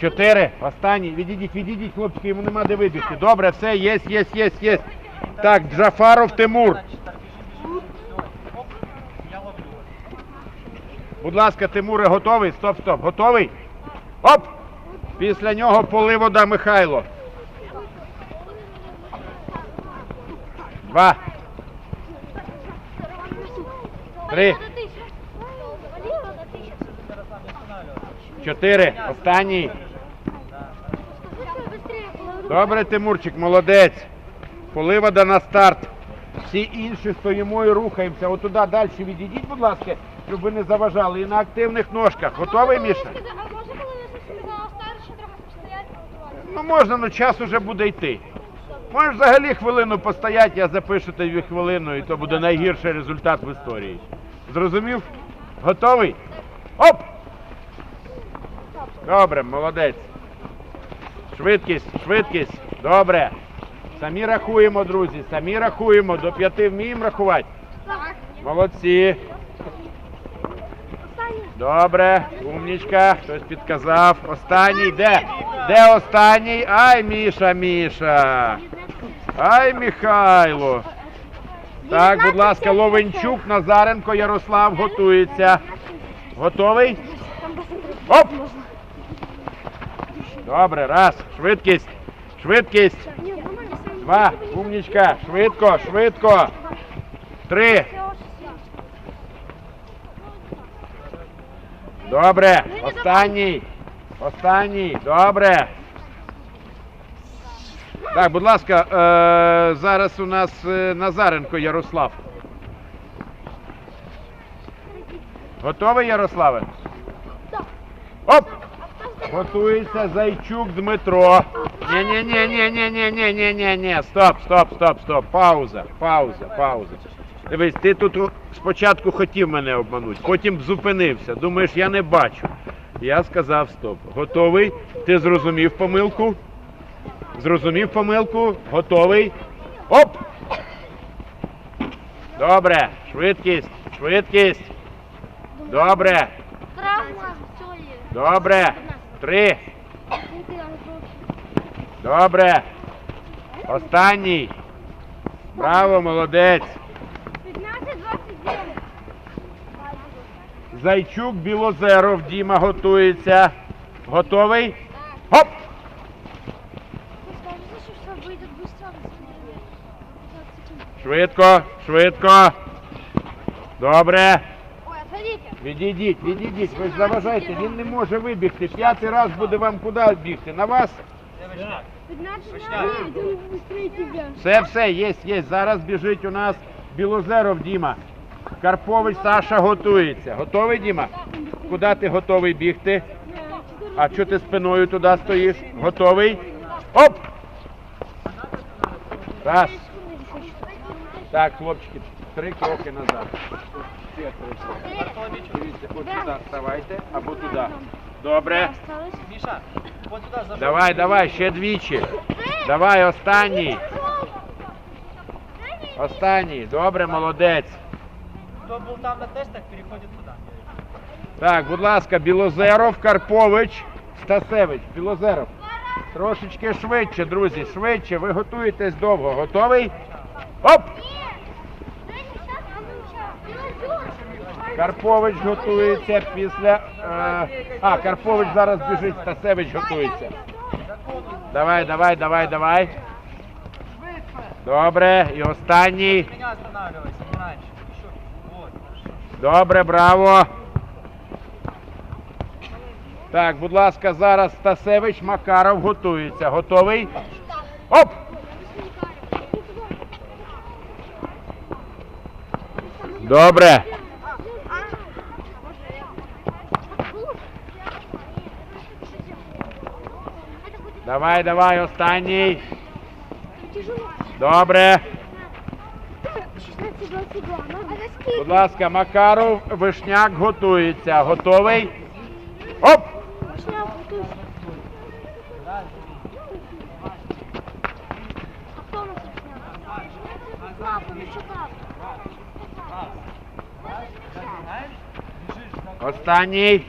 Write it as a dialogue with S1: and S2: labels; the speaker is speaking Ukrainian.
S1: Чотири. Останній. Відійдіть, відійдіть, хлопчики, йому нема де вибігти. Добре, все, є, є, є, є. Так, Джафаров Тимур. Будь ласка, Тимуре, готовий? Стоп, стоп. Готовий? Оп! Після нього Поливода Михайло. Два. Три. Чотири. Останній. Добре, Тимурчик, молодець. Поливода на старт. Всі інші стоїмо і рухаємося. Отуда далі відійдіть, будь ласка, щоб ви не заважали. І на активних ножках. Готовий, Міша?
S2: А може, коли ви сказали старше, трохи постояти.
S1: Ну можна, ну час уже буде йти. Можеш взагалі хвилину постояти, я запишу тобі хвилину, і то буде найгірший результат в історії. Зрозумів? Готовий? Оп! Добре, молодець. Швидкість, швидкість. Добре. Самі рахуємо, друзі, самі рахуємо. До п'яти вміємо рахувати.
S2: Так.
S1: Молодці. Добре, умнічка, хтось підказав. Останній де? Де останній? Ай, Міша, Міша. Ай, Михайло. Так, будь ласка, Ловенчук, Назаренко, Ярослав готується. Готовий? Оп! Добре, раз, швидкість, швидкість. Два, умнічка, швидко, швидко. Три. Добре, останній. Останній, добре. Так, будь ласка, е, зараз у нас е, Назаренко Ярослав. Готовий, Ярославе? Оп! Готується Зайчук Дмитро. ні ні ні ні ні ні ні ні ні ні Стоп, стоп, стоп, стоп. Пауза, пауза, пауза. Дивись, ти тут спочатку хотів мене обманути, потім зупинився. Думаєш, я не бачу. Я сказав стоп. Готовий? Ти зрозумів помилку? Зрозумів помилку? Готовий? Оп! Добре, швидкість, швидкість. Добре. Добре. Три. Добре. Останній. Браво, молодець.
S2: 15-29.
S1: Зайчук Білозеров, Діма готується. Готовий? Хоп!
S2: Швидко,
S1: швидко. Добре. Відійдіть, відійдіть. Ви ж заважаєте, він не може вибігти. П'ятий раз буде вам куди бігти? На вас?
S2: 15 Иду быстрее тебя.
S1: Все, все, є, є. Зараз біжить у нас Білозеров Діма. Карпович Саша готується. Готовий, Діма? Куди ти готовий бігти? А чого ти спиною туди стоїш? Готовий? Оп! Раз. Так, хлопчики, три кроки назад. Дивіться, от сюди вставайте або туди. Добре.
S2: Осталось.
S3: Миша, вот туда.
S1: Давай, давай, ще двічі. Давай, останній. Останній. Добре, молодець.
S3: Кто был там на тестах, переходит туда.
S1: Так, будь ласка, Білозеров, Карпович, Стасевич. Білозеров. Трошечки швидше, друзі, швидше. Ви готуєтесь довго. Готовий? Оп! Карпович готується після. Е, а, Карпович зараз біжить, Стасевич готується. Давай, давай, давай, давай. Добре, і останній. Добре, браво. Так, будь ласка, зараз Стасевич Макаров готується. Готовий? Оп! Добре. Давай, давай, останній. Добре.
S2: 16-22. А за скільки?
S1: Будь ласка, Макаров, Вишняк готується. Готовий? Оп!
S2: Папа, ну
S3: Отстаней!